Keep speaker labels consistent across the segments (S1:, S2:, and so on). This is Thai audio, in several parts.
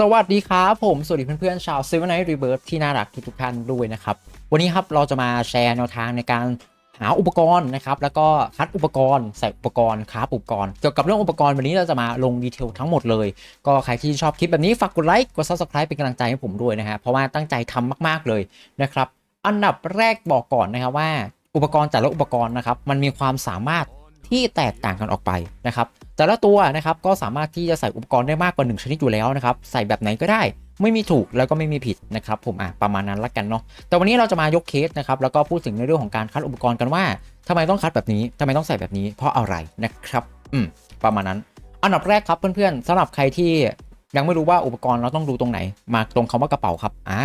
S1: สวัสดีครับผม สวัสดีเพื่อนๆชาว Seven Night Rebirth ที่น่ารักทุกๆท่านด้วยนะครับ วันนี้ครับเราจะมาแชร์แนวทางในการหาอุปกรณ์นะครับ แล้วก็คัดอุปกรณ์ใส่อุปกรณ์คราฟอุปกรณ์เกี่ยวกับเรื่องอุปกรณ์วันนี้เราจะมาลงดีเทลทั้งหมดเลย ก็ใครที่ชอบคลิปแบบนี้ฝากกดไลค์กด Subscribe เป็นกำลังใจให้ผมด้วยนะฮะเพราะว่าตั้งใจทำมากๆเลยนะครับ อันดับแรกบอกก่อนนะครับว่าอุปกรณ์แต่ละอุปกรณ์นะครับมันมีความสามารถที่แตกต่างกันออกไปนะครับ แต่ละตัวนะครับก็สามารถที่จะใส่อุปกรณ์ได้มากกว่า 1 ชนิดอยู่แล้วนะครับใส่แบบไหนก็ได้ไม่มีถูกแล้วก็ไม่มีผิดนะครับผมอะประมาณนั้นละกันเนาะแต่วันนี้เราจะมายกเคสนะครับแล้วก็พูดถึงในเรื่องของการคัดอุปกรณ์กันว่าทำไมต้องคัดแบบนี้ทำไมต้องใส่แบบนี้ เพราะอะไรนะครับอืมประมาณนั้น อันดับแรกครับเพื่อนๆสำหรับใครที่ยังไม่รู้ว่าอุปกรณ์เราต้องดูตรงไหน มาตรงคำว่ากระเป๋าครับอ่า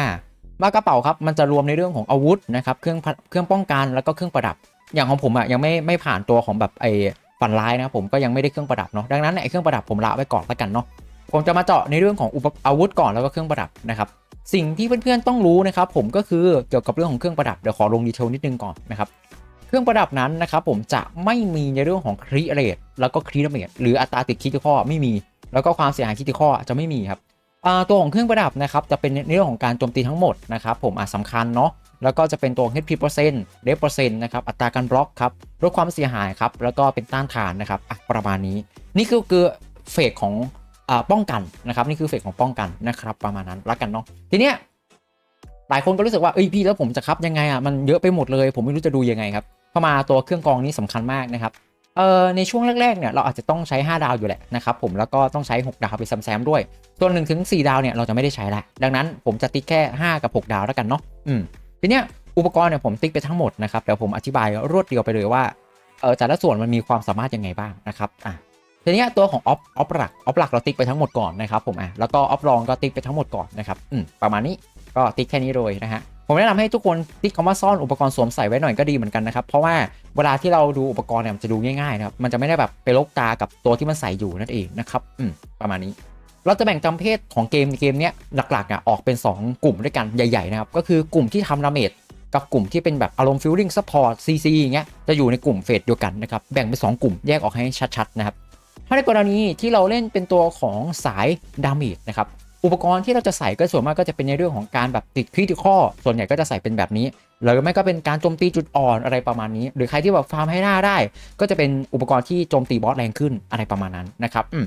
S1: มากระเป๋าครับมันจะรวมในเรื่องของอาวุธนะครับเครื่องเครื่องป้องกันแล้วก็เครื่องประดับ อย่างของผมอะยังไม่ไม่ผ่านตัวของแบบไอ ฝันร้ายนะครับผมก็ยังไม่ได้เครื่องประดับเนาะดังนั้นไอ้เครื่องประดับผมละไว้ก่อนแล้วกันเนาะผมจะมาเจาะในเรื่องของอุปอาวุธก่อนแล้วก็เครื่องประดับนะครับสิ่งที่เพื่อนๆต้องรู้นะครับผมก็คือเกี่ยวกับเรื่องของเครื่องประดับเดี๋ยวขอลงดีเทลนิดนึงก่อนนะครับเครื่องประดับนั้นนะครับผมจะไม่มีในเรื่องของครีเรทแล้วก็ครีดเมทหรืออัตราติดคิดข้อไม่มี แล้วก็ความเสียหายคิดข้อจะไม่มีครับตัวของเครื่องประดับนะครับจะเป็นในเรื่องของการโจมตีทั้งหมดนะครับผมอะสำคัญเนาะ แล้วก็จะเป็นตัว HP เปอร์เซ็นต์เดฟเปอร์เซ็นต์นะครับ อัตราการบล็อกครับ ลดความเสียหายครับ แล้วก็เป็นต้านทานนะครับประมาณนี้ นี่คือคือเฟสของอป้องกันนะครับ นี่คือเฟสของป้องกันนะครับ ประมาณนั้นรักกันเนาะ ทีเนี้ยหลายคนก็รู้สึกว่า เอ้ยพี่แล้วผมจะครับยังไงอะ มันเยอะไปหมดเลย ผมไม่รู้จะดูยังไงครับพอมาตัวเครื่องกรองนี้สำคัญมากนะครับเอ่อในช่วงแรกๆเนี่ยเราอาจจะต้องใช้ 5 ดาวอยู่แหละนะครับผมแล้วก็ต้องใช้ 6 ดาวไปซ้ำๆด้วย ส่วน1ถึง4ดาวเนี่ยเราจะไม่ได้ใช้ละดังนั้นผมจะติ๊กแค่ 5 กับ 6 ดาวแล้วกันเนาะอืม ทีเนี้ยอุปกรณ์เนี่ยผมติ๊กไปทั้งหมดนะครับเดี๋ยวผมอธิบายรวดเดียวไปเลยว่าเออแต่ละส่วนมันมีความสามารถยังไงบ้างนะครับอะทีเนี้ยตัวของออฟออฟหลักออฟหลักเราติ๊กไปทั้งหมดก่อนนะครับผมอะแล้วก็ออฟรองก็ติ๊กไปทั้งหมดก่อนนะครับอืมประมาณนี้ก็ติ๊กแค่นี้เลยนะฮะผมแนะนำให้ทุกคนติ๊กคำว่าซ่อนอุปกรณ์สวมใส่ไว้หน่อยก็ดีเหมือนกันนะครับเพราะว่าเวลาที่เราดูอุปกรณ์เนี่ยมันจะดูง่ายๆนะครับมันจะไม่ได้แบบไปลกตากับตัวที่มันใส่อยู่นั่นเองนะครับอืมประมาณนี้ เราจะแบ่งจำเพศของเกมเกมเนี้ยหลักๆอะออกเป็น 2 กลุ่มด้วยกันใหญ่ๆนะครับก็คือกลุ่มที่ทำดาเมจกับกลุ่มที่เป็นแบบอารมณ์ฟิลลิ่งซัพพอร์ตซีซีอย่างเงี้ยจะอยู่ในกลุ่มเฟสเดียวกันนะครับแบ่งเป็น 2 กลุ่มแยกออกให้ชัดๆนะครับถ้าในกรณีที่เราเล่นเป็นตัวของสายดาเมจนะครับอุปกรณ์ที่เราจะใส่ก็ส่วนมากก็จะเป็นในเรื่องของการแบบติดคริติคอส่วนใหญ่ก็จะใส่เป็นแบบนี้หรือไม่ก็เป็นการโจมตีจุดอ่อนอะไรประมาณนี้ หรือใครที่แบบฟาร์มให้หน้าได้ ก็จะเป็นอุปกรณ์ที่โจมตีบอสแรงขึ้นอะไรประมาณนั้นนะครับอืม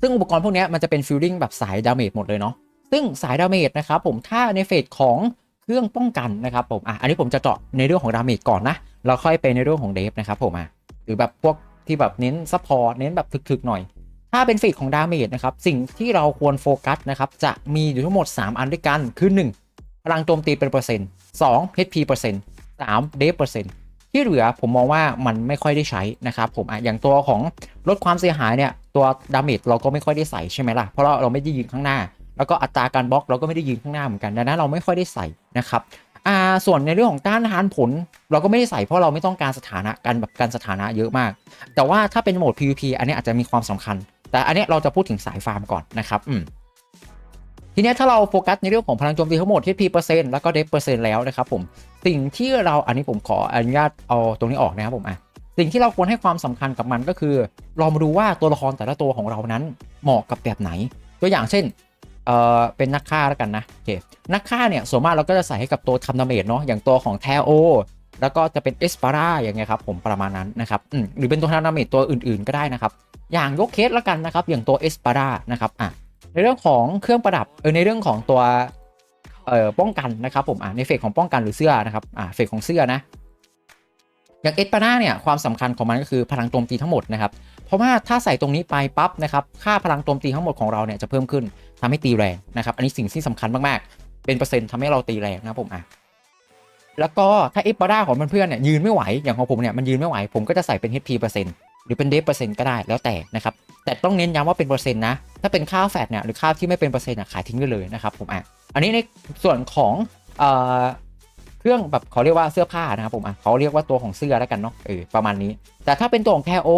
S1: ซึ่งอุปกรณ์พวกนี้มันจะเป็นฟิลลิ่งแบบสายดาเมจหมดเลยเนาะซึ่งสายดาเมจนะครับผมถ้าในเฟสของเครื่องป้องกันนะครับผมอะอันนี้ผมจะเจาะในเรื่องของดาเมจก่อนนะเราค่อยไปในเรื่องของเดฟนะครับผมอะหรือแบบพวกที่แบบเน้นซัพพอร์ตเน้นแบบถึกๆหน่อย ถ้าเป็นฟีดของดาเมจนะครับสิ่งที่เราควรโฟกัสนะครับจะมีอยู่ทั้งหมด 3 อันด้วยกันคือ 1 พลังโจมตีเป็นเปอร์เซ็นต์2 HP เปอร์เซ็นต์3เดฟเปอร์เซ็นต์ที่เหลือผมมองว่ามันไม่ค่อยได้ใช้นะครับผมอะอย่างตัวของลดความเสียหายเนี่ย ตัวดาเมจเราก็ไม่ค่อยได้ใส่ใช่ไหมล่ะ เพราะเราเราไม่ได้ยิงข้างหน้า แล้วก็อัตราการบล็อกเราก็ไม่ได้ยืนข้างหน้าเหมือนกันดังนั้นเราไม่ค่อยได้ใส่นะครับอ่าส่วนในเรื่องของต้านทานผล เราก็ไม่ได้ใส่เพราะเราไม่ต้องการสถานะการแบบการสถานะเยอะมาก แต่ว่าถ้าเป็นโหมด PVP อันนี้อาจจะมีความสำคัญ แต่อันนี้เราจะพูดถึงสายฟาร์มก่อนนะครับอืมทีนี้ถ้าเราโฟกัสในเรื่องของพลังโจมตีทั้งหมดที่ P เปอร์เซ็นต์แล้วก็เดฟเปอร์เซ็นต์แล้วนะครับผมสิ่งที่เราอันนี้ผมขออนุญาตเอาตรงนี้ออกนะครับผมอะ สิ่งที่เราควรให้ความสำคัญกับมันก็คือเรามาดูว่าตัวละครแต่ละตัวของเรานั้นเหมาะกับแบบไหน ตัวอย่างเช่นเออเป็นนักฆ่าแล้วกันนะโอเคนักฆ่าเนี่ยส่วนมากเราก็จะใส่ให้กับตัวทำดาเมจเนาะอย่างตัวของแทโอแล้วก็จะเป็นเอสปาร่าอย่างเงี้ยครับผมประมาณนั้นนะครับอืมหรือเป็นตัวทำดาเมจตัวอื่นๆก็ได้นะครับ อย่างยกเคสแล้วกันนะครับ อย่างตัวเอสปาร่านะครับอะในเรื่องของเครื่องประดับเออในเรื่องของตัวเอ่อป้องกันนะครับผมอะในเฟสของป้องกันหรือเสื้อนะครับอะเฟสของเสื้อนะ อย่างเอสปาร่าเนี่ยความสำคัญของมันก็คือพลังโจมตีทั้งหมดนะครับ เพราะว่าถ้าใส่ตรงนี้ไปปั๊บนะครับค่าพลังโจมตีทั้งหมดของเราเนี่ยจะเพิ่มขึ้นทำให้ตีแรงนะครับ อันนี้สิ่งที่สำคัญมากๆ เป็นเปอร์เซ็นต์ทำให้เราตีแรงนะผมอะแล้วก็ถ้าเอฟบาร่าของเพื่อนๆเนี่ยยืนไม่ไหวอย่างของผมเนี่ยมันยืนไม่ไหวผมก็จะใส่เป็น HP เปอร์เซ็นต์หรือเป็นเดฟเปอร์เซ็นต์ก็ได้แล้วแต่นะครับแต่ต้องเน้นย้ำว่าเป็นเปอร์เซ็นต์นะถ้าเป็นค่าแฟตเนี่ยหรือค่าที่ไม่เป็นเปอร์เซ็นต์อะขายทิ้งได้เลยนะครับผมอะอันนี้ในส่วนของ เครื่องแบบเขาเรียกว่าเสื้อผ้านะครับผมอะเขาเรียกว่าตัวของเสื้อแล้วกันเนาะเออประมาณนี้ แต่ถ้าเป็นตัวของแคโอ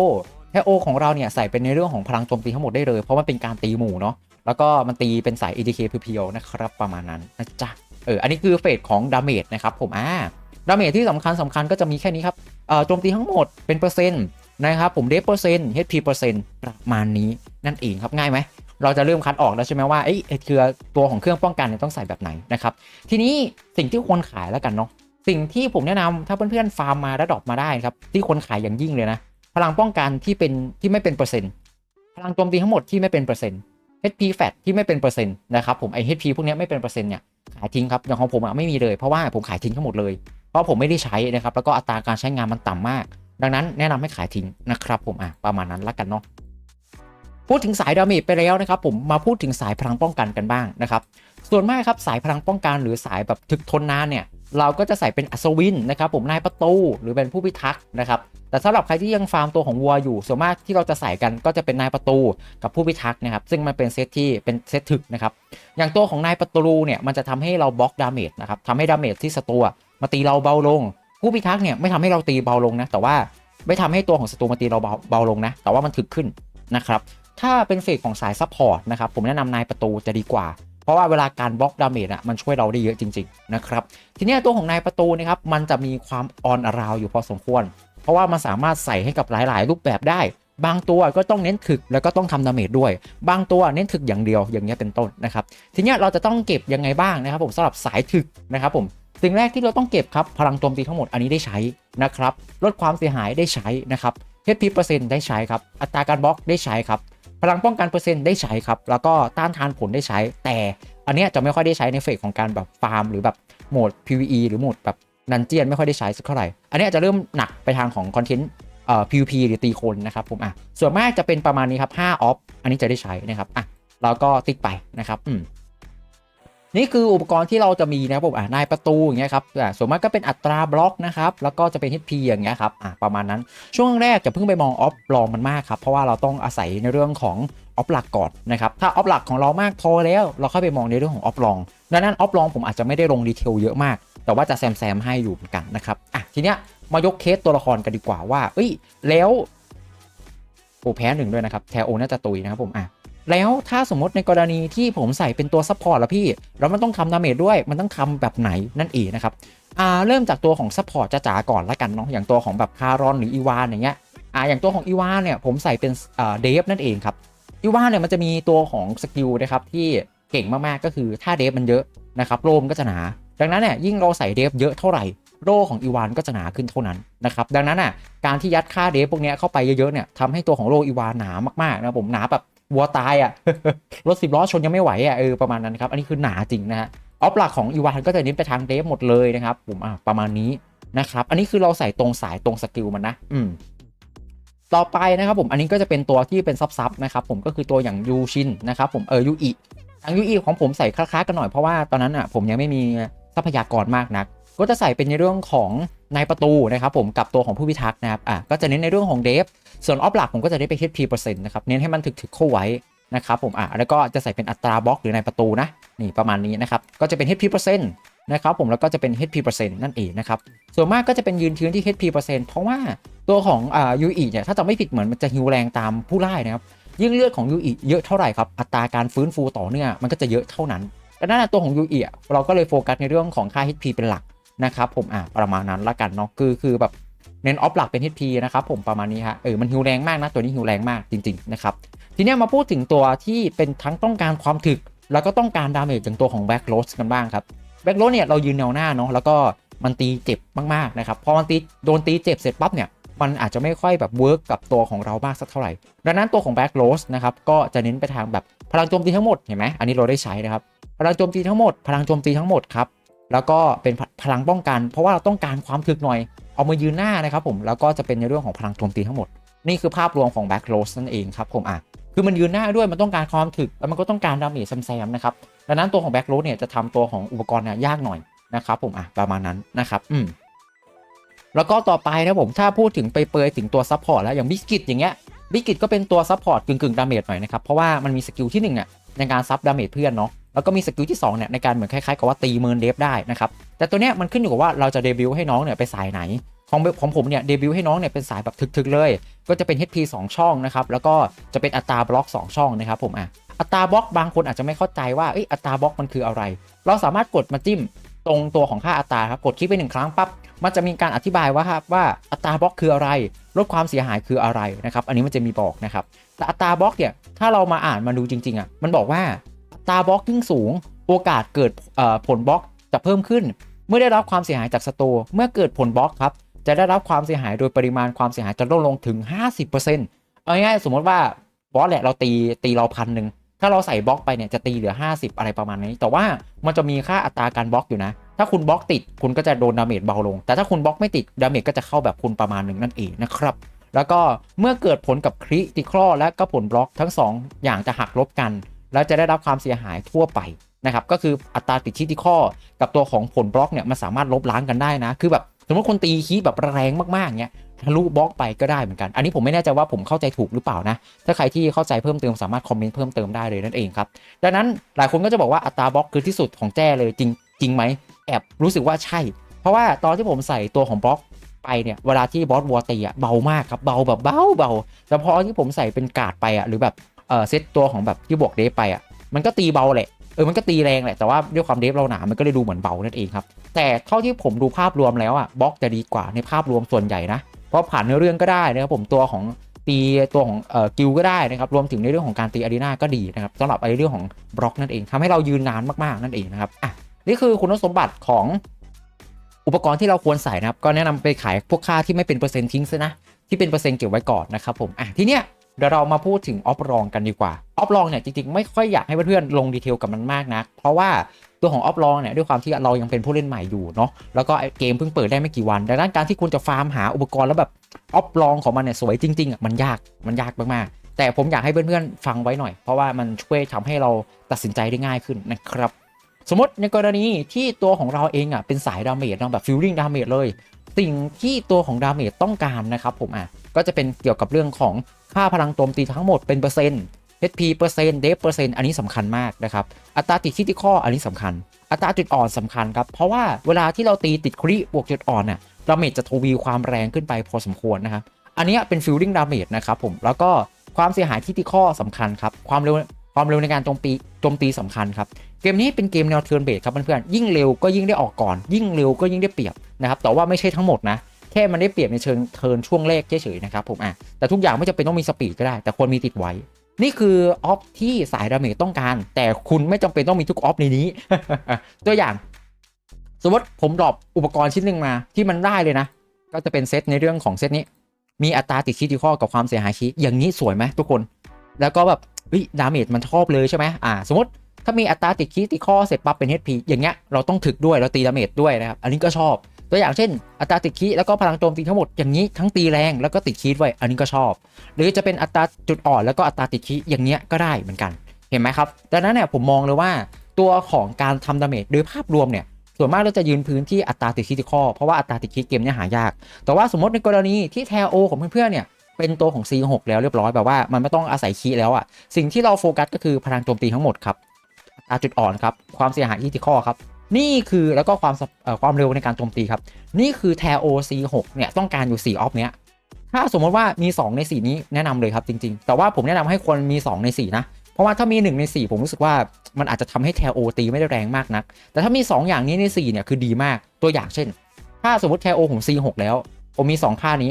S1: แคโอของเราเนี่ยใส่เป็นในเรื่องของพลังโจมตีทั้งหมดได้เลย เพราะมันเป็นการตีหมู่เนาะแล้วก็มันตีเป็นสาย EDK เพียวๆนะครับประมาณนั้นนะจ๊ะเอออันนี้คือเฟสของดาเมจนะครับผมอ่าดาเมจที่สำคัญสำคัญก็จะมีแค่นี้ครับเอ่อโจมตีทั้งหมดเป็นเปอร์เซ็นต์นะครับผมเดฟเปอร์เซ็นต์ HP เปอร์เซ็นต์ประมาณนี้นั่นเองครับง่ายไหม เราจะเริ่มคัดออกแล้วใช่ไหมว่าเอ้ยไอ้คือตัวของเครื่องป้องกันเนี่ยต้องใส่แบบไหนนะครับทีนี้สิ่งที่ควรขายแล้วกันเนาะสิ่งที่ผมแนะนำถ้าเพื่อนๆฟาร์มมาแล้วดรอปมาได้ครับที่ควรขายอย่างยิ่งเลยนะพลังป้องกันที่เป็นที่ไม่เป็นเปอร์เซ็นต์พลังโจมตีทั้งหมดที่ไม่เป็นเปอร์เซ็นต์ HP fat ที่ไม่เป็นเปอร์เซ็นต์นะครับผมไอ HP พวกนี้ไม่เป็นเปอร์เซ็นต์เนี่ยขายทิ้งครับอย่างของผมอะไม่มีเลยเพราะว่าผมขายทิ้งทั้งหมดเลยเพราะผมไม่ได้ใช้นะครับแล้วก็อัตราการใช้งานมันต่ำมาก ดังนั้นแนะนำให้ขายทิ้งนะครับผมอะประมาณนั้นละกันเนาะ พูดถึงสายดาเมจไปแล้วนะครับผมมาพูดถึงสายพลังป้องกันกันบ้างนะครับส่วนมากครับสายพลังป้องกันหรือสายแบบถึกทนนานเนี่ยเราก็จะใส่เป็นอัศวินนะครับผมนายประตูหรือเป็นผู้พิทักษ์นะครับแต่สำหรับใครที่ยังฟาร์มตัวของวัวอยู่ ส่วนมากที่เราจะใส่กันก็จะเป็นนายประตูกับผู้พิทักษ์นะครับซึ่งมันเป็นเซตที่เป็นเซตถึกนะครับอย่างตัวของนายประตูเนี่ยมันจะทำให้เราบล็อกดาเมจนะครับทำให้ดาเมจที่ศัตรูมาตีเราเบาลง ผู้พิทักษ์เนี่ยไม่ทำให้เราตีเบาลงนะแต่ว่าไม่ทำให้ตัวของศัตรูมาตีเราเบาลงนะแต่ว่ามันถึกขึ้นนะครับ ถ้าเป็นเฟสของสายซัพพอร์ตนะครับผมแนะนำนายประตูจะดีกว่า เพราะว่าเวลาการบล็อกดาเมจอะมันช่วยเราได้เยอะจริงๆนะครับทีนี้ตัวของนายประตูนะครับมันจะมีความออนอราวอยู่พอสมควร เพราะว่ามันสามารถใส่ให้กับหลายๆ รูปแบบได้บางตัวก็ต้องเน้นถึกแล้วก็ต้องทำดาเมจด้วย บางตัวเน้นถึกอย่างเดียวอย่างเงี้ยเป็นต้นนะครับทีนี้เราจะต้องเก็บยังไงบ้างนะครับ ผมสำหรับสายถึกนะครับผมสิ่งแรกที่เราต้องเก็บครับพลังโจมตีทั้งหมดอันนี้ได้ใช้นะครับลดความเสียหายได้ใช้นะครับ HP เปอร์เซ็นต์ได้ใช้ครับอัตราการบล็อกได้ใช้ครับ พลังป้องกันเปอร์เซ็นต์ได้ใช้ครับ แล้วก็ต้านทานผลได้ใช้ แต่อันเนี้ยจะไม่ค่อยได้ใช้ในเฟสของการแบบฟาร์มหรือแบบโหมด PVE หรือโหมดแบบนันเจียนไม่ค่อยได้ใช้สักเท่าไหร่ อันนี้จะเริ่มหนักไปทางของคอนเทนต์เอ่อ PVP หรือตีคนนะครับผมอะส่วนมากจะเป็นประมาณนี้ครับ5ออฟอันนี้จะได้ใช้นะครับอะแล้วก็ติ๊กไปนะครับอืม นี่คืออุปกรณ์ที่เราจะมีนะครับผมอ่านายประตูอย่างเงี้ยครับอ่าส่วนมากก็เป็นอัตราบล็อกนะครับแล้วก็จะเป็น HP อย่างเงี้ยครับอ่าประมาณนั้นช่วงแรกจะเพิ่งไปมองออฟลองมันมากครับเพราะว่าเราต้องอาศัยในเรื่องของออฟหลักก่อนนะครับถ้าออฟหลักของเรามากพอแล้วเราค่อยไปมองในเรื่องของออฟลองดังนั้นออฟลองผมอาจจะไม่ได้ลงดีเทลเยอะมาก แต่ว่าจะแซมแซมให้อยู่เหมือนกันนะครับอะทีเนี้ยมายกเคสตัวละครกันดีกว่าว่า เอ้ยแล้วโอแพ้หนึ่งด้วยนะครับแทโอน่าจะตุยนะครับผมอะ แล้วถ้าสมมติในกรณีที่ผมใส่เป็นตัวซัพพอร์ตแล้วพี่ แล้วมันต้องทำดาเมจด้วยมันต้องทำแบบไหนนั่นเองนะครับอ่าเริ่มจากตัวของซัพพอร์ตจ๋าๆก่อนละกันเนาะอย่างตัวของแบบคารอนหรืออีวานอย่างเงี้ยอ่าอย่างตัวของอีวานเนี่ยผมใส่เป็นอ่าเดฟนั่นเองครับอีวานเนี่ยมันจะมีตัวของสกิลนะครับที่เก่งมากๆก็คือถ้าเดฟมันเยอะนะครับโลมก็จะหนา ดังนั้นเนี่ยยิ่งเราใส่เดฟเยอะเท่าไหร่โร่ของอีวานก็จะหนาขึ้นเท่านั้นนะครับดังนั้นอะการที่ยัดค่าเดฟพวกเนี้ยเข้าไปเยอะๆเนี่ยทำให้ตัวของโร่อีวานหนามากๆนะผมหนาแบบ วัวตายอะ รถสิบล้อชนยังไม่ไหวอะเออประมาณนั้นครับ อันนี้คือหนาจริงนะฮะออฟหลักของอีวานก็จะเน้นไปทางเดฟหมดเลยนะครับผมอะประมาณนี้นะครับอันนี้คือเราใส่ตรงสายตรงสกิลมันนะอืมต่อไปนะครับผมอันนี้ก็จะเป็นตัวที่เป็นซับๆนะครับผมก็คือตัวอย่างยูชินนะครับผมเออยูอิทางยูอิของผมใส่คล้ายๆกันหน่อยเพราะว่าตอนนั้นอะผมยังไม่มีทรัพยากรมากนัก ก็จะใส่เป็นในเรื่องของ นายประตูนะครับผมกับตัวของผู้พิทักษ์นะครับอะก็จะเน้นในเรื่องของเดฟส่วนออฟหลักผมก็จะได้ไป HP เปอร์เซ็นต์นะครับเน้นให้มันถึกๆเข้าไว้นะครับผมอะแล้วก็จะใส่เป็นอัตราบล็อกหรือในประตูนะนี่ประมาณนี้นะครับก็จะเป็น HP เปอร์เซ็นต์นะครับผมแล้วก็จะเป็น HP เปอร์เซ็นต์นั่นเองนะครับส่วนมากก็จะเป็นยืนพื้นที่ HP เปอร์เซ็นต์เพราะว่าตัวของอ่ายูอีเนี่ยถ้าจะไม่ผิดเหมือนมันจะฮิวแรงตามผู้ไล่นะครับยิ่งเลือดของยูอีเยอะเท่าไหร่ครับอัตราการฟื้นฟูต่อเนื่องมันก็จะเยอะเท่านั้นดังนั้นตัวของยูอีเราก็เลยโฟกัสในเรื่องของค่า HP เป็นหลัก นะครับผมอะประมาณนั้นละกันเนาะคือคือแบบเน้นออฟหลักเป็น HP นะครับผมประมาณนี้ฮะเออมันฮิวแรงมากนะตัวนี้ฮิวแรงมากจริงๆนะครับทีนี้มาพูดถึงตัวที่เป็นทั้งต้องการความถึก แล้วก็ต้องการดาเมจอย่างตัวของแบ็กโรสกันบ้างครับแบ็กโรสเนี่ยเรายืนแนวหน้าเนาะแล้วก็มันตีเจ็บมากๆนะครับพอมันตีโดนตีเจ็บเสร็จปั๊บเนี่ยมันอาจจะไม่ค่อยแบบเวิร์กกับตัวของเรามากสักเท่าไหร่ ดังนั้นตัวของแบ็กโรสนะครับก็จะเน้นไปทางแบบพลังโจมตีทั้งหมดเห็นไหมอันนี้เราได้ใช้นะครับพลังโจมตีทั้งหมด พลังโจมตีทั้งหมดครับ แล้วก็เป็นพลังป้องกัน เพราะว่าเราต้องการความถึกหน่อย เอามายืนหน้านะครับผมแล้วก็จะเป็นในเรื่องของพลังโจมตีทั้งหมด นี่คือภาพรวมของแบ็กโรสนั่นเองครับผมอะคือมันยืนหน้าด้วยมันต้องการความถึกแล้วมันก็ต้องการดาเมจแซมๆนะครับดังนั้นตัวของแบ็กโรสเนี่ยจะทำตัวของอุปกรณ์เนี่ยยากหน่อยนะครับผมอะประมาณนั้นนะครับอืมแล้วก็ต่อไปนะผมถ้าพูดถึงไปเปยถึงตัวซัพพอร์ตแล้วอย่างบิสกิตอย่างเงี้ยบิสกิตก็เป็นตัวซัพพอร์ตกึ่งๆดาเมจหน่อยนะครับเพราะว่ามันมีสกิลที่1เนี่ยในการซับดาเมจเพื่อนเนาะ แล้วก็มีสกิลที่2เนี่ยในการเหมือนคล้ายๆกับว่าตีเมินเดฟได้นะครับแต่ตัวเนี้ยมันขึ้นอยู่กับว่าเราจะเดบิวต์ให้น้องเนี่ยไปสายไหนของของผมเนี่ยเดบิวต์ให้น้องเนี่ยเป็นสายแบบถึกๆเลย ก็จะเป็น HP 2 ช่องนะครับแล้วก็จะเป็นอัตราบล็อก 2 ช่องนะครับผมอะอัตราบล็อกบางคนอาจจะไม่เข้าใจว่าเอ้ยอัตราบล็อกมันคืออะไร เราสามารถกดมาจิ้มตรงตัวของค่าอัตราครับกดคลิกไปหนึ่งครั้งปั๊บมันจะมีการอธิบายว่าครับว่าอัตราบล็อกคืออะไร ลดความเสียหายคืออะไรนะครับอันนี้มันจะมีบอกนะครับแต่อัตราบล็อกเนี่ยถ้าเรามาอ่านมาดูจริงๆอะมันบอกว่า ตาบล็อกยิ่งสูง โอกาสเกิดผลบล็อกจะเพิ่มขึ้น เมื่อได้รับความเสียหายจากสโตร์เมื่อเกิดผลบล็อกครับจะได้รับความเสียหายโดยปริมาณความเสียหายจะลดลงถึง 50%เอาง่ายๆสมมติว่าบอสแหละเราตีตีเราพันหนึ่งถ้าเราใส่บล็อกไปเนี่ยจะตีเหลือ 50 อะไรประมาณนี้ แต่ว่ามันจะมีค่าอัตราการบล็อกอยู่นะ ถ้าคุณบล็อกติดคุณก็จะโดนดาเมจเบาลง แต่ถ้าคุณบล็อกไม่ติดดาเมจก็จะเข้าแบบคุณประมาณหนึ่งนั่นเองนะครับแล้วก็เมื่อเกิดผลกับคริติคลและก็ผลบล็อกทั้ง 2อย่างจะหักลบกัน แล้วจะได้รับความเสียหายทั่วไปนะครับก็คืออัตราติดคิติคอกับตัวของผลบล็อกเนี่ยมันสามารถลบล้างกันได้นะ คือแบบสมมติคนตีคีแบบแรงมากๆเงี้ยทะลุบล็อกไปก็ได้เหมือนกัน อันนี้ผมไม่แน่ใจว่าผมเข้าใจถูกหรือเปล่านะ ถ้าใครที่เข้าใจเพิ่มเติมสามารถคอมเมนต์เพิ่มเติมได้เลยนั่นเองครับ ดังนั้นหลายคนก็จะบอกว่าอัตราบล็อกคือที่สุดของแจ้เลยจริงจริงไหมแอบรู้สึกว่าใช่ เพราะว่าตอนที่ผมใส่ตัวของบล็อกไปเนี่ยเวลาที่บอสวัวตีอะเบามากครับเบาแบบเบาเบาแต่พอที่ผมใส่เป็นกาดไปอะหรือแบบ เออเซตตัวของแบบที่บวกเดฟไปอะมันก็ตีเบาแหละเออมันก็ตีแรงแหละแต่ว่าด้วยความเดฟเราหนา มันก็เลยดูเหมือนเบานั่นเองครับ แต่เท่าที่ผมดูภาพรวมแล้วอะบล็อกจะดีกว่าในภาพรวมส่วนใหญ่นะ เพราะผ่านเนื้อเรื่องก็ได้นะครับผมตัวของตีตัวของเอ่อกิลก็ได้นะครับรวมถึงในเรื่องของการตีอารีนาก็ดีนะครับสำหรับไอ้เรื่องของบล็อกนั่นเองทำให้เรายืนนานมากๆนั่นเองนะครับอะนี่คือคุณสมบัติของอุปกรณ์ที่เราควรใส่นะครับ ก็แนะนำไปขายพวกค่าที่ไม่เป็นเปอร์เซ็นต์ทิ้งซะนะที่เป็นเปอร์เซ็นต์เก็บไว้ก่อนนะครับผมอะทีเนี้ย เดี๋ยวเรามาพูดถึงออฟรองกันดีกว่าออฟรองเนี่ยจริงๆไม่ค่อยอยากให้เพื่อนๆลงดีเทลกับมันมากนะเพราะว่าตัวของออฟลองเนี่ยด้วยความที่เรายังเป็นผู้เล่นใหม่อยู่เนาะแล้วก็เกมเพิ่งเปิดได้ไม่กี่วันดังนั้นการที่คุณจะฟาร์มหาอุปกรณ์แล้วแบบออฟลองของมันเนี่ยสวยจริงๆอะมันยากมันยากมากๆแต่ผมอยากให้เพื่อนๆฟังไว้หน่อย เพราะว่ามันช่วยทำให้เราตัดสินใจได้ง่ายขึ้นนะครับสมมติในกรณีที่ตัวของเราเองอะเป็นสายดาเมจเนาะแบบฟิลลิ่งดาเมจเลย สิ่งที่ตัวของดาเมจต้องการนะครับผมอะ ก็จะเป็นเกี่ยวกับเรื่องของค่าพลังโจมตีทั้งหมดเป็นเปอร์เซ็นต์ HP เปอร์เซ็นต์เดฟเปอร์เซ็นต์อันนี้สำคัญมากนะครับ อัตราติดคิติคออันนี้สำคัญ อัตราจุดอ่อนสำคัญครับ เพราะว่าเวลาที่เราตีติดคริบวกจุดอ่อนน่ะดาเมจจะทวีความแรงขึ้นไปพอสมควรนะครับอันนี้เป็นฟิลลิ่งดาเมจนะครับผมแล้วก็ความเสียหายที่ติข้อสำคัญครับความเร็วความเร็วในการโจมตีโจมตีสำคัญครับ เกมนี้เป็นเกมแนวเทิร์นเบสครับเพื่อนๆยิ่งเร็วก็ยิ่งได้ออกก่อน ยิ่งเร็วก็ยิ่งได้เปรียบนะครับแต่ว่าไม่ใช่ทั้งหมดนะ แค่มันได้เปรียบในเชิงเทินช่วงแรกเฉยๆนะครับผมอะแต่ทุกอย่างไม่จำเป็นต้องมีสปีดก็ได้ แต่ควรมีติดไว้ นี่คือออฟที่สายดาเมจต้องการ แต่คุณไม่จำเป็นต้องมีทุกออฟในนี้ ตัวอย่าง สมมติผมดรอปอุปกรณ์ชิ้นหนึ่งมาที่มันได้เลยนะ ก็จะเป็นเซตในเรื่องของเซตนี้ มีอัตราติดคิติคอกับความเสียหายคีอย่างนี้สวยไหมทุกคน แล้วก็แบบเฮ้ยดาเมจมันชอบเลยใช่ไหมอ่า สมมติถ้ามีอัตราติดคิติคอเสร็จปั๊บเป็น HP อย่างเงี้ยเราต้องถึกด้วยเราตีดาเมจด้วยนะครับ อันนี้ก็ชอบ ตัวอย่างเช่น อัตราติดคีแล้วก็พลังโจมตีทั้งหมดอย่างนี้ทั้งตีแรงแล้วก็ติดคีไว้อันนี้ก็ชอบ หรือจะเป็นอัตราจุดอ่อนแล้วก็อัตราติดคีอย่างเงี้ยก็ได้เหมือนกันเห็นไหมครับดังนั้นเนี่ยผมมองเลยว่าตัวของการทำดาเมจโดยภาพรวมเนี่ยส่วนมากเราจะยืนพื้นที่อัตราติดคิติคอเพราะว่าอัตราติดคิดเกมเนี่ยหายาก แต่ว่าสมมติในกรณีที่แทโอของเพื่อนๆเนี่ยเป็นตัวของ C6 แล้วเรียบร้อยแบบว่ามันไม่ต้องอาศัยคีแล้วอะ่ะสิ่งที่เราโฟกัสก็คือพลังโจมตีทั้งหมดครับอัตราจุดอ่อนครับความเสียหายที่ติคอครับ นี่คือแล้วก็ความความเร็วในการโจมตีครับ นี่คือแทโอ C6 เนี่ยต้องการอยู่ 4 ออฟเนี้ยถ้าสมมติว่ามี 2 ใน 4 นี้แนะนำเลยครับจริง ๆ แต่ว่าผมแนะนำให้คนมี 2 ใน 4 นะ เพราะว่าถ้ามี 1 ใน 4 ผมรู้สึกว่ามันอาจจะทำให้แทโอตีไม่ได้แรงมากนัก แต่ถ้ามี 2 อย่างนี้ใน 4 เนี่ยคือดีมากตัวอย่างเช่น ถ้าสมมติแทโอผม C6 แล้วผมมี 2 ค่านี้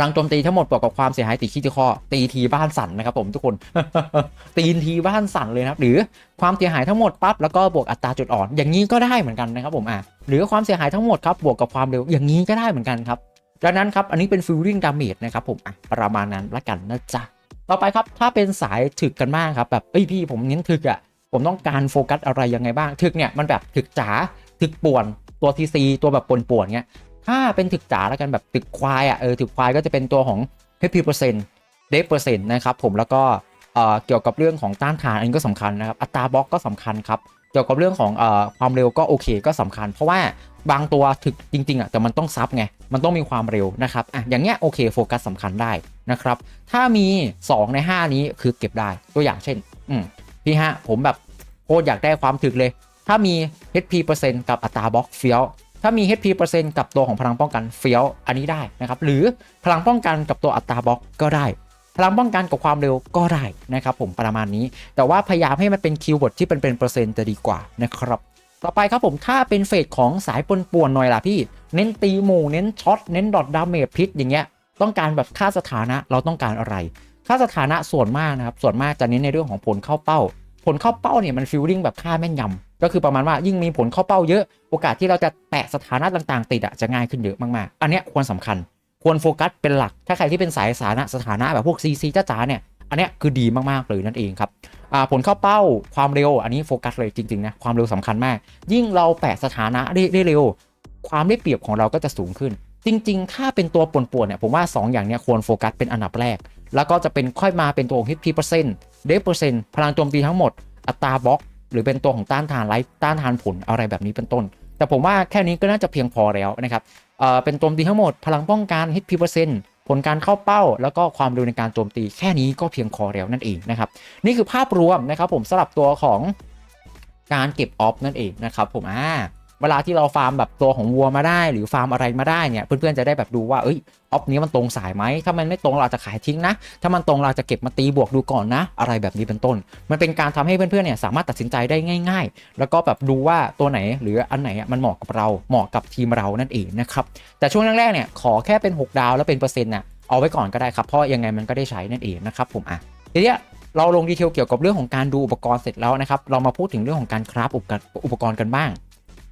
S1: พลังโจมตีทั้งหมดบวกกับความเสียหายติดขี้ที่คอตีทีบ้านสั่นนะครับผมทุกคน ตีนทีบ้านสั่นเลยนะครับหรือความเสียหายทั้งหมดปั๊บแล้วก็บวกอัตราจุดอ่อนอย่างนี้ก็ได้เหมือนกันนะครับผมอะหรือความเสียหายทั้งหมดครับบวกกับความเร็วอย่างนี้ก็ได้เหมือนกันครับดังนั้นครับอันนี้เป็นฟิลลิ่งดาเมจนะครับผมอะประมาณนั้นละกันนะจ๊ะต่อไปครับถ้าเป็นสายถึกกันมากครับแบบเอ้ยพี่ผมเน้นถึกอะ่ะผมต้องการโฟกัสอะไรยังไงบ้าง ถึกเนี่ยมันแบบถึกจ๋าถึกป่วนตัวทีซีตัวแบบป่วนๆเงี้ย ถ้าเป็นถึกจ๋าแล้วกันแบบถึกควายอะ่ะเออถึกควายก็จะเป็นตัวของ HP เปอร์เซ็นต์เดฟเปอร์เซ็นต์นะครับผมแล้วก็เอ่อเกี่ยวกับเรื่องของต้านทานอันนี้ก็สำคัญนะครับอัตราบล็อกก็สำคัญครับเกี่ยวกับเรื่องของเอ่อความเร็วก็โอเคก็สำคัญ เพราะว่าบางตัวถึกจริงๆอะแต่มันต้องซับไงมันต้องมีความเร็วนะครับอะอย่างเงี้ยโอเคโฟกัสสำคัญได้นะครับถ้ามี 2 ใน 5 นี้คือเก็บได้ตัวอย่างเช่นอืมพี่ฮะผมแบบโคตรอยากได้ความถึกเลย ถ้ามี HP เปอร์เซ็นต์กับอัตราบล็อกเฟี้ยว ถ้ามี HP เปอร์เซ็นต์กับตัวของพลังป้องกันเฟี้ยวอันนี้ได้นะครับหรือพลังป้องกันกับตัวอัตราบล็อกก็ได้ พลังป้องกันกับความเร็วก็ได้นะครับผมประมาณนี้ แต่ว่าพยายามให้มันเป็นคีย์เวิร์ดที่เป็นเป็นเปอร์เซ็นต์จะดีกว่านะครับต่อไปครับผมถ้าเป็นเฟสของสายปนป่วนหน่อยล่ะพี่ เน้นตีหมู่เน้นช็อตเน้นดอทดาเมจพิษอย่างเงี้ยต้องการแบบค่าสถานะเราต้องการอะไร ค่าสถานะส่วนมากนะครับส่วนมากจะเน้นในเรื่องของผลเข้าเป้า ผลเข้าเป้าเนี่ยมันฟิลลิ่งแบบค่าแม่นยำ ก็คือประมาณว่ายิ่งมีผลเข้าเป้าเยอะ โอกาสที่เราจะแตะสถานะต่างๆ ติดอะจะง่ายขึ้นเยอะมากๆ อันเนี้ยควรสำคัญ ควรโฟกัสเป็นหลัก ถ้าใครที่เป็นสายสถานะสถานะแบบพวก CC จ้าๆเนี่ยอันเนี้ยคือดีมากๆเลยนั่นเองครับผลเข้าเป้าความเร็วอันนี้โฟกัสเลยจริงๆนะความเร็วสำคัญมาก ยิ่งเราแปะสถานะได้เร็ว ความได้เปรียบของเราก็จะสูงขึ้น จริง ๆ ถ้าเป็นตัวป่วนๆเนี่ยผมว่า 2 อย่างเนี้ยควรโฟกัสเป็นอันดับแรก แล้วก็จะเป็นค่อยมาเป็นตัวของ HP เปอร์เซ็นต์เดฟเปอร์เซ็นต์พลังโจมตีทั้งหมดอัตราบล็อก หรือเป็นตัวของต้านทานไลฟ์ต้านทานผลอะไรแบบนี้เป็นต้น แต่ผมว่าแค่นี้ก็น่าจะเพียงพอแล้วนะครับเอ่อเป็นโจมตีทั้งหมดพลังป้องกัน HP เปอร์เซ็นต์ผลการเข้าเป้า แล้วก็ความเร็วในการโจมตีแค่นี้ก็เพียงพอแล้วนั่นเองนะครับนี่คือภาพรวมนะครับผมสำหรับตัวของการเก็บออฟนั่นเองนะครับผมอ่า เวลาที่เราฟาร์มแบบตัวของวัวมาได้ หรือฟาร์มอะไรมาได้เนี่ยเพื่อนๆจะได้แบบดูว่าเอ้ยออฟนี้มันตรงสายไหมถ้ามันไม่ตรงเราจะขายทิ้งนะ ถ้ามันตรงเราจะเก็บมาตีบวกดูก่อนนะ อะไรแบบนี้เป็นต้น มันเป็นการทำให้เพื่อนๆเนี่ยสามารถตัดสินใจได้ง่าย ๆ แล้วก็แบบดูว่าตัวไหนหรืออันไหนมันเหมาะกับเราเหมาะกับทีมเรานั่นเองนะครับแต่ช่วงแรกๆเนี่ยขอแค่เป็น 6 ดาวแล้วเป็นเปอร์เซ็นต์น่ะเอาไว้ก่อนก็ได้ครับเพราะยังไงมันก็ได้ใช้นั่นเองนะครับผมอะทีนี้เราลงดีเทลเกี่ยวกับเรื่องของการดูอุปกรณ์เสร็จแล้วนะครับ เรามาพูดถึงเรื่องของการคราฟอุปกรณ์กันบ้าง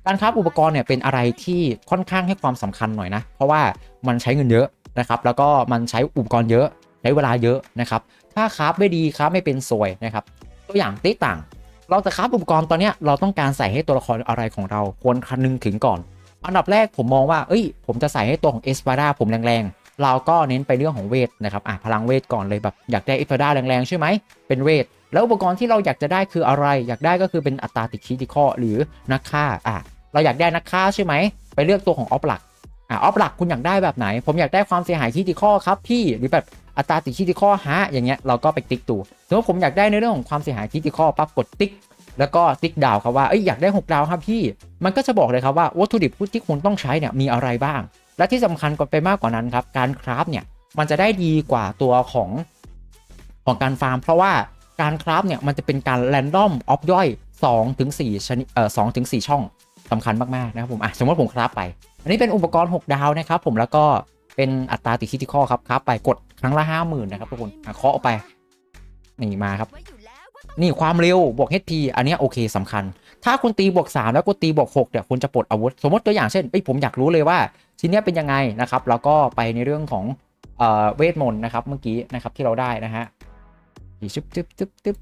S1: การคราฟอุปกรณ์เนี่ยเป็นอะไรที่ค่อนข้างให้ความสำคัญหน่อยนะ เพราะว่ามันใช้เงินเยอะนะครับ แล้วก็มันใช้อุปกรณ์เยอะใช้เวลาเยอะนะครับ ถ้าคราฟไม่ดีคราฟไม่เป็นสวยนะครับ ตัวอย่างติ๊กต่าง เราจะคราฟอุปกรณ์ตอนนี้เราต้องการใส่ให้ตัวละครอะไรของเราควรคำนึงถึงก่อน อันดับแรกผมมองว่า เอ้ย ผมจะใส่ให้ตัวของเอสปาดาผมแรงๆ เราก็เน้นไปเรื่องของเวทนะครับอะพลังเวทก่อนเลยแบบอยากได้เอสปาดาแรงๆใช่ไหมเป็นเวทแล้วอุปกรณ์ที่เราอยากจะได้คืออะไร อยากได้ก็คือเป็นอัตราติดคิติคอหรือนักฆ่าอะ เราอยากได้นักฆ่าใช่ไหม ไปเลือกตัวของออฟหลักอะออฟหลักคุณอยากได้แบบไหน ผมอยากได้ความเสียหายคิติคอครับพี่หรือแบบอัตราติดคิติคอฮะอย่างเงี้ยเราก็ไปติ๊กดูสมมติผมอยากได้ในเรื่องของความเสียหายคิติคอปั๊บกดติ๊กแล้วก็ติ๊กดาวครับว่าเอ้ยอยากได้ 6 ดาวครับพี่ มันก็จะบอกเลยครับว่าวัตถุดิบที่คุณต้องใช้เนี่ยมีอะไรบ้าง และที่สำคัญกว่าไปมากกว่านั้นครับ การคราฟเนี่ยมันจะได้ดีกว่าตัวของของการฟาร์ม เพราะว่าการคราฟเนี่ยมันจะเป็นการแรนดอมออฟย่อย2ถึง4ชนิดเอ่อ2ถึง4ช่อง สำคัญมากๆนะครับผมอะสมมติผมคราฟไป อันนี้เป็นอุปกรณ์ 6 ดาวนะครับผมแล้วก็เป็นอัตราติดคิติคอครับคราฟไปกดครั้งละ50,000นนะครับทุกคนอะเคาะไปนี่มาครับ นี่ความเร็วบวก HP อันนี้โอเคสำคัญ ถ้าคุณตีบวก 3 แล้วก็ตีบวก6เนี่ยคุณจะปลดอาวุธ สมมติตัวอย่างเช่นเอ้ผมอยากรู้เลยว่าชิ้นเนี้ยเป็นยังไงนะครับ แล้วก็ไปในเรื่องของเออเวทมนต์นะครับเมื่อกี้นะครับที่เราได้นะฮะอีชึบตึ๊บตึ๊บตึ๊บ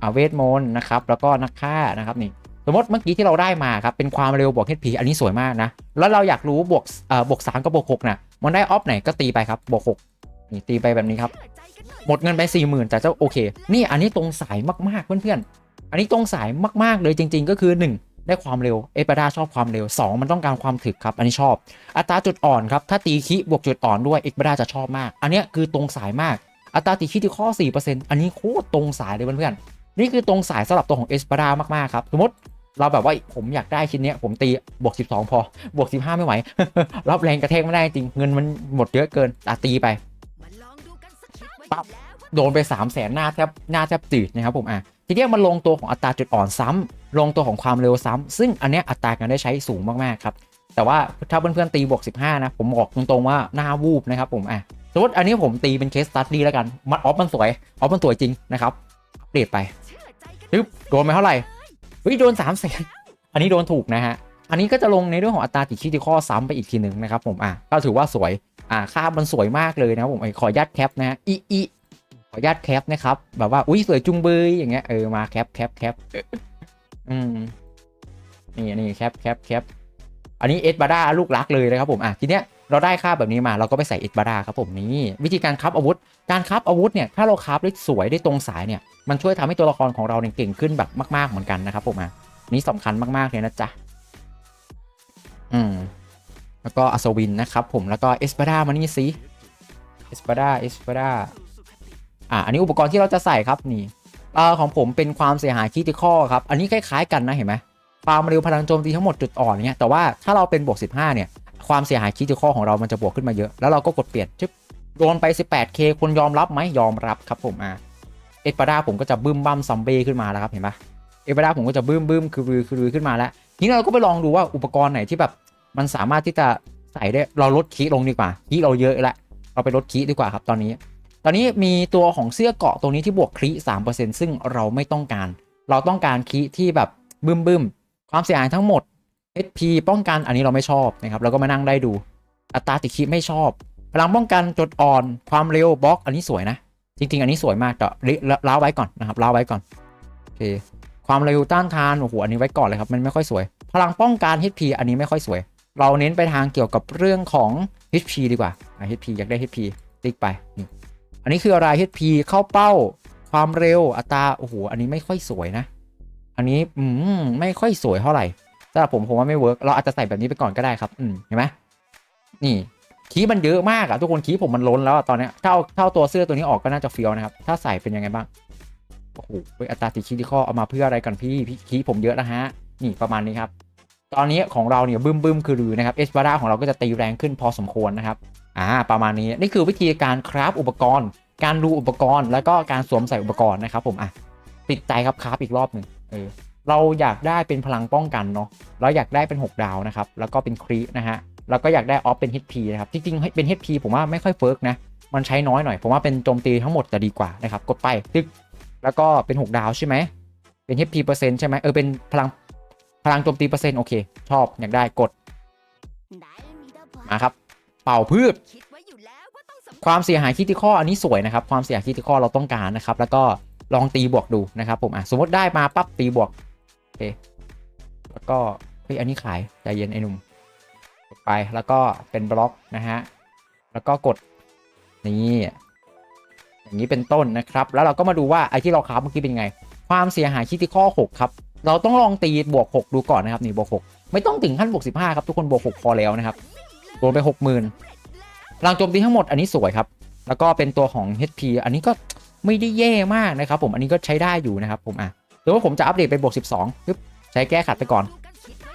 S1: อ่าเวทมนต์นะครับ แล้วก็นักฆ่านะครับนี่ สมมติเมื่อกี้ที่เราได้มาครับเป็นความเร็วบวก HP อันนี้สวยมากนะ แล้วเราอยากรู้บวกเอ่อบวก3กับบวก6นะมันได้ออฟไหนก็ตีไปครับบวก6นี่ตีไปแบบนี้ครับหมดเงินไป4 0,000แต่เจ้าโอเค นี่อันนี้ตรงสายมากๆเพื่อนๆอันนี้ตรงสายมากๆเลยจริง ๆ ก็คือ 1 ได้ความเร็วเอปาดาชอบความเร็ว 2 มันต้องการความถึกครับ อันนี้ชอบ อัตราจุดอ่อนครับถ้าตีคิบวกจุดอ่อนด้วยเอกปาดาจะชอบมาก อันนี้คือตรงสายมากอัตราตีคิที่ข้อ 4%อันนี้โคตรตรงสายเลยเพื่อนๆ นี่คือตรงสายสำหรับตัวของเอสปาดามาก ๆ ครับ สมมติเราแบบว่าผมอยากได้ชิ้นเนี้ยผมตีบวก 12 พอบวก 15 ไม่ไหว รับแรงกระแทกไม่ได้จริงเงินมันหมดเยอะเกินอะตีไปปั๊บโดนไป 3 0 0แสนหน้าแทบหน้าแทบจืดนะครับผมอะทีเนี้มันลงตัวของอัตราจุดอ่อนซ้ำลงตัวของความเร็วซ้ำซึ่งอันเนี้ยอัตราการได้ใช้สูงมากๆครับแต่ว่าถ้าเพื่อนๆตีบวก 15 นะ ผมบอกตรงๆว่าหน้าวูบนะครับผมอะสมมติอันนี้ผมตีเป็นเคสตัดดี้แล้วกันมันออฟมันสวยออฟมันสวยจริงนะครับอัปเดตไป ปึ๊บโดนไปเท่าไหร่เฮ้ยโดน3 0 0แสนอันนี้โดนถูกนะฮะ อันนี้ก็จะลงในเรื่องของอัตราติดคิติคอซ้ำไปอีกทีหนึ่งนะครับผมอะก็ถือว่าสวยอ่าค่ามันสวยมากเลยนะผมขอยัดแคปนะฮะอีอีขอญาตแคปนะครับแบบว่าอุ้ยสวยจุงเบยอย่างเงี้ยเออมาแคปแคปแคปอืมนี่นี่แคปแคปแคปอันนี้เอสบาร์ด้าลูกรักเลยนะครับผมอะทีเนี้ย เราได้ค่าแบบนี้มาเราก็ไปใส่เอสบาด้าครับผมนี่วิธีการคับอาวุธ การคับอาวุธเนี่ยถ้าเราคับได้สวยได้ตรงสายเนี่ยมันช่วยทำให้ตัวละครของเราเนี่ยเก่งขึ้นแบบมาก ๆเหมือนกันนะครับผมอะนี่สำคัญมากๆเลยนะจ๊ะอืมแล้วก็อัศวินนะครับผมแล้วก็เอสบาด้ามานี่สิเอสบาด้าเอสบาด้าอ่าอันนี้อุปกรณ์ที่เราจะใส่ครับนี่เอ่อของผมเป็นความเสียหายคิติคอครับ อันนี้คล้าย ๆ กันนะเห็นไหมความเร็วพลังโจมตีทั้งหมดจุดอ่อนเนี่ยแต่ว่าถ้าเราเป็นบวก 15 เนี่ย ความเสียหายคิติคอของเรามันจะบวกขึ้นมาเยอะ แล้วเราก็กดเปลี่ยนชึบโดนไป 18k คุณยอมรับไหมยอมรับครับผมอ่าเอ็ดปาด้าผมก็จะบึ้มบั้มซัมเบ้ขึ้นมาแล้วครับเห็นปะเอเวอร์ผมก็จะบึ้มบึ้มคือรือคือรือขึ้นมาแล้วทีนี้เราก็ไปลองดูว่าอุปกรณ์ไหนที่แบบมันสามารถที่จะใส่ได้เราลดคีลงดีกว่าคีเราเยอะแล้วเราไปลดคีดีกว่าครับตอนนี้ ตอนนี้มีตัวของเสื้อเกาะตรงนี้ที่บวกคีสามเปอร์เซ็นต์ซึ่งเราไม่ต้องการ เราต้องการคีที่แบบบึ้มบึ้มความเสียหายทั้งหมด HP ป้องกันอันนี้เราไม่ชอบนะครับเราก็มานั่งได้ดู อัตราติดคีไม่ชอบ พลังป้องกันจดอ่อนความเร็วบล็อก อันนี้สวยนะ จริง ๆ อันนี้สวยมากแต่ล้าไว้ก่อนนะครับล้าไว้ก่อนโอเคความเร็วต้านทานโอ้โหอันนี้ไว้ก่อนเลยครับมันไม่ค่อยสวย พลังป้องกัน HP อันนี้ไม่ค่อยสวย เราเน้นไปทางเกี่ยวกับเรื่องของ HP ดีกว่า HP อยากได้ HP ติ๊กไปนี่อันนี้คืออะไร HP เข้าเป้า ความเร็วอัตราโอ้โหอันนี้ไม่ค่อยสวยนะ อันนี้อืมไม่ค่อยสวยเท่าไหร่ สำหรับผมผมว่าไม่เวิร์กเราอาจจะใส่แบบนี้ไปก่อนก็ได้ครับ อืมเห็นไหมนี่คีมันเยอะมากอะทุกคนคีผมมันล้นแล้วอะตอนนี้ถ้าเอาถ้าเอาตัวเสื้อตัวนี้ออกก็น่าจะเฟี้ยวนะครับ ถ้าใส่เป็นยังไงบ้างโอ้โหเฮ้ยอัตราติดคีที่ข้อเอามาเพื่ออะไรกันพี่พี่คีผมเยอะนะฮะนี่ประมาณนี้ครับ ตอนนี้ของเราเนี่ยบึ้มบึ้มคือรือนะครับเอสบาร่าของเราก็จะตีแรงขึ้นพอสมควรนะครับอ่าประมาณนี้นี่คือวิธีการคราฟอุปกรณ์ การดูอุปกรณ์ แล้วก็การสวมใส่อุปกรณ์นะครับ ผมอะติดใจครับคราฟอีกรอบหนึ่งเออ เราอยากได้เป็นพลังป้องกันเนาะเราอยากได้เป็น 6 ดาวนะครับ แล้วก็เป็นครีนะฮะ แล้วก็อยากได้ออฟเป็น HP นะครับ จริงๆ เป็น HP ผมว่าไม่ค่อยเฟิร์กนะ มันใช้น้อยหน่อย ผมว่าเป็นโจมตีทั้งหมดจะดีกว่านะครับ กดไปตึก แล้วก็เป็น 6 ดาวใช่ไหม เป็น HP เปอร์เซ็นต์ใช่ไหมเออ เป็นพลังพลังโจมตีเปอร์เซ็นต์โอเค ชอบอยากได้กด มาครับ เป่าพืช ความเสียหายคิติคออันนี้สวยนะครับ ความเสียหายคิติคอเราต้องการนะครับ แล้วก็ลองตีบวกดูนะครับผมอะสมมติได้มาปั๊บตีบวก เค แล้วก็ เฮ้ย อันนี้ขาย ใจเย็นไอ้หนุ่มไปแล้วก็เป็นบล็อกนะฮะ แล้วก็กดนี่อย่างนี้เป็นต้นนะครับ แล้วเราก็มาดูว่าไอ้ที่เราคราเมื่อกี้เป็นไง ความเสียหายคิดที่ข้อ 6 ครับ เราต้องลองตีบวก 6 ดูก่อนนะครับนี่บวก 6 ไม่ต้องถึงขั้นบวก 15 ครับ ทุกคนบวก 6 พอแล้วนะครับโดนไป 60,000พลังโจมตีทั้งหมดอันนี้สวยครับ แล้วก็เป็นตัวของ HP อันนี้ก็ไม่ได้แย่มากนะครับ ผมอันนี้ก็ใช้ได้อยู่นะครับผมอะ หรือว่าผมจะอัปเดตไปบวก 12ปึ๊บใช้แก้ขัดไปก่อน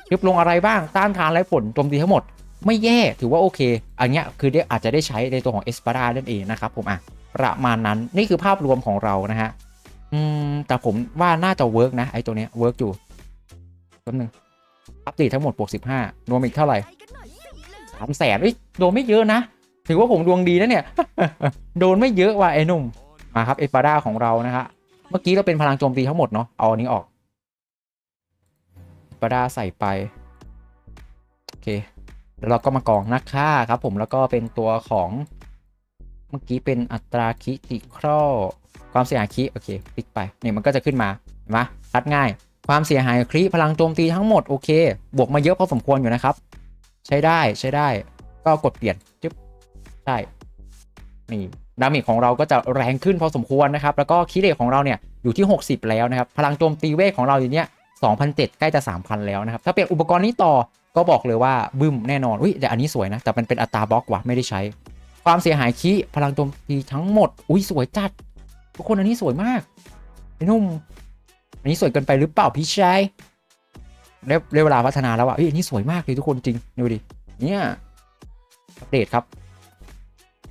S1: คลิปลงอะไรบ้างต้านทานไร้ผลโจมตีทั้งหมด ไม่แย่ถือว่าโอเค อันเนี้ยคืออาจจะได้ใช้ในตัวของเอสปาดานั่นเองนะครับผมอะประมาณนั้นนี่คือภาพรวมของเรานะฮะอืมแต่ผมว่าน่าจะเวิร์กนะไอ้ตัวเนี้ยเวิร์กอยู่แป๊บนึงอัปเดตทั้งหมดบวกสิบห้ารวมอีกเท่าไหร่สามแสนเอ้ยโดนไม่เยอะนะ ถือว่าผมดวงดีนะเนี่ย โดนไม่เยอะว่ะไอ้นุ่ม มาครับเอสปาดาของเรานะฮะ เมื่อกี้เราเป็นพลังโจมตีทั้งหมดเนาะเอาอันนี้ออกปาดาใส่ไป โอเค แล้วเราก็มากองนักฆ่าครับผมแล้วก็เป็นตัวของเมื่อกี้เป็นอัตราคิติครอความเสียหายคิโอเคปิกไปเนี่ยมันก็จะขึ้นมาเห็นไหมคัดง่าย ความเสียหายคลิพลังโจมตีทั้งหมดโอเค บวกมาเยอะพอสมควรอยู่นะครับ ใช้ได้ใช้ได้ก็กดเปลี่ยนจึ๊บใช่นี่ ดาเมจของเราก็จะแรงขึ้นพอสมควรนะครับ แล้วก็คิเลของเราเนี่ยอยู่ที่ 60 แล้วนะครับ พลังโจมตีเวทของเราอยู่เนี้ย2,007ใกล้จะ 3,000 แล้วนะครับ ถ้าเปลี่ยนอุปกรณ์นี้ต่อก็บอกเลยว่าบึ้มแน่นอนอุ้ยแต่อันนี้สวยนะ แต่มันเป็นอัตราบล็อกว่ะไม่ได้ใช้ ความเสียหายคีพลังโจมตีทั้งหมด อุ้ยสวยจัด ทุกคนอันนี้สวยมากไอ้นุ่ม อันนี้สวยเกินไปหรือเปล่าพี่ชายได้ได้เวลาพัฒนาแล้วอะเฮ้ยอันนี้สวยมากเลยทุกคนจริงดูดิเนี่ยอัปเดตครับ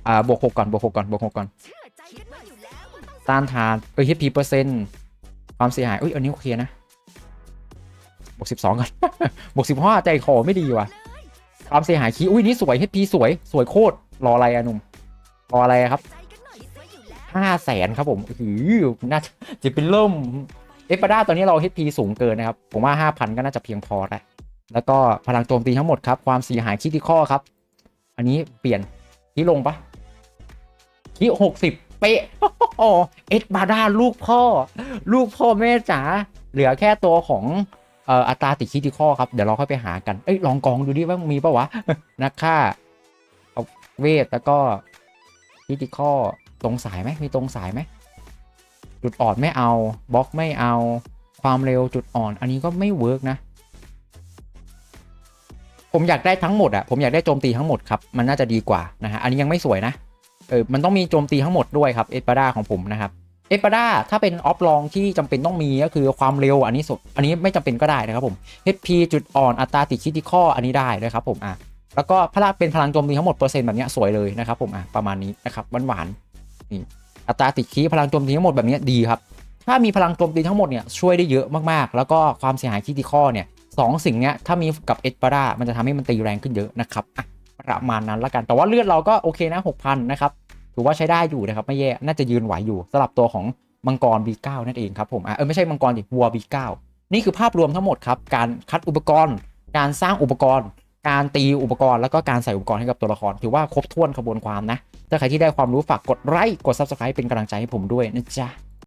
S1: อ่าบวกหกก่อนบวกหกก่อนบวกหกก่อน ต้านทานเอ้ย HP เปอร์เซ็นต์ความเสียหายอุ้ยอันนี้โอเคนะบวกสิบสองกันบวกสิบห้าใจคอไม่ดีว่ะ ความเสียหายคีอุ้ยนี่สวย HP สวยสวยโคตรรออะไรอะหนุ่มรออะไรครับห้าแสนครับผมหือน่าจะจะเป็นเริ่มเอฟปาด้าตอนนี้เรา HP สูงเกินนะครับ ผมว่าห้าพันก็น่าจะเพียงพอแล้วแล้วก็พลังโจมตีทั้งหมดครับ ความเสียหายคิดข้อครับ อันนี้เปลี่ยนคีลงปะ คีหกสิบเป๊ะโอ้เอสบาด้าลูกพ่อ ลูกพ่อแม่จ๋าเหลือแค่ตัวของเอ่ออัตราติดคิติคอครับ เดี๋ยวเราค่อยไปหากัน เอ้ยลองกองดูดิว่ามีปะวะนักฆ่าเอาเวทแล้วก็คิติคอตรงสายไหมมีตรงสายไหมจุดอ่อนไม่เอาบล็อกไม่เอาความเร็วจุดอ่อน อันนี้ก็ไม่เวิร์กนะ ผมอยากได้ทั้งหมดอะผมอยากได้โจมตีทั้งหมดครับ มันน่าจะดีกว่านะฮะอันนี้ยังไม่สวยนะ เออมันต้องมีโจมตีทั้งหมดด้วยครับเอสปาด้าของผมนะครับเอสปาด้าถ้าเป็นออฟลองที่จำเป็นต้องมีก็คือความเร็วอันนี้สุดอันนี้ไม่จำเป็นก็ได้นะครับผม HP จุดอ่อนอัตราติดคิติคออันนี้ได้นะครับผมอะแล้วก็พลังเป็นพลังโจมตีทั้งหมดเปอร์เซ็นต์แบบนี้สวยเลยนะครับผมอะประมาณนี้นะครับหวานๆนี่อัตราติดคีพลังโจมตีทั้งหมดแบบนี้ดีครับ ถ้ามีพลังโจมตีทั้งหมดเนี่ยช่วยได้เยอะมากๆ แล้วก็ความเสียหายคิติคอเนี่ยสองสิ่งเนี้ยถ้ามีกับเอสปาร่ามันจะทำให้มันตีแรงขึ้นเยอะนะครับอะ ประมาณนั้นละกัน แต่ว่าเลือดเราก็โอเคนะ6,000นะครับถือว่าใช้ได้อยู่นะครับไม่แย่น่าจะยืนไหวอยู่สำหรับตัวของมังกร B9 นั่นเองครับผมอะเออไม่ใช่มังกรดิวัว B9 นี่คือภาพรวมทั้งหมดครับการคัดอุปกรณ์ การสร้างอุปกรณ์ การตีอุปกรณ์แล้วก็การใส่อุปกรณ์ให้กับตัวละคร ถือว่าครบถ้วนขบวนความนะถ้าใครที่ได้ความรู้ฝากกดไลค์กด Subscribe เป็นกำลังใจให้ผมด้วยนะจ๊ะ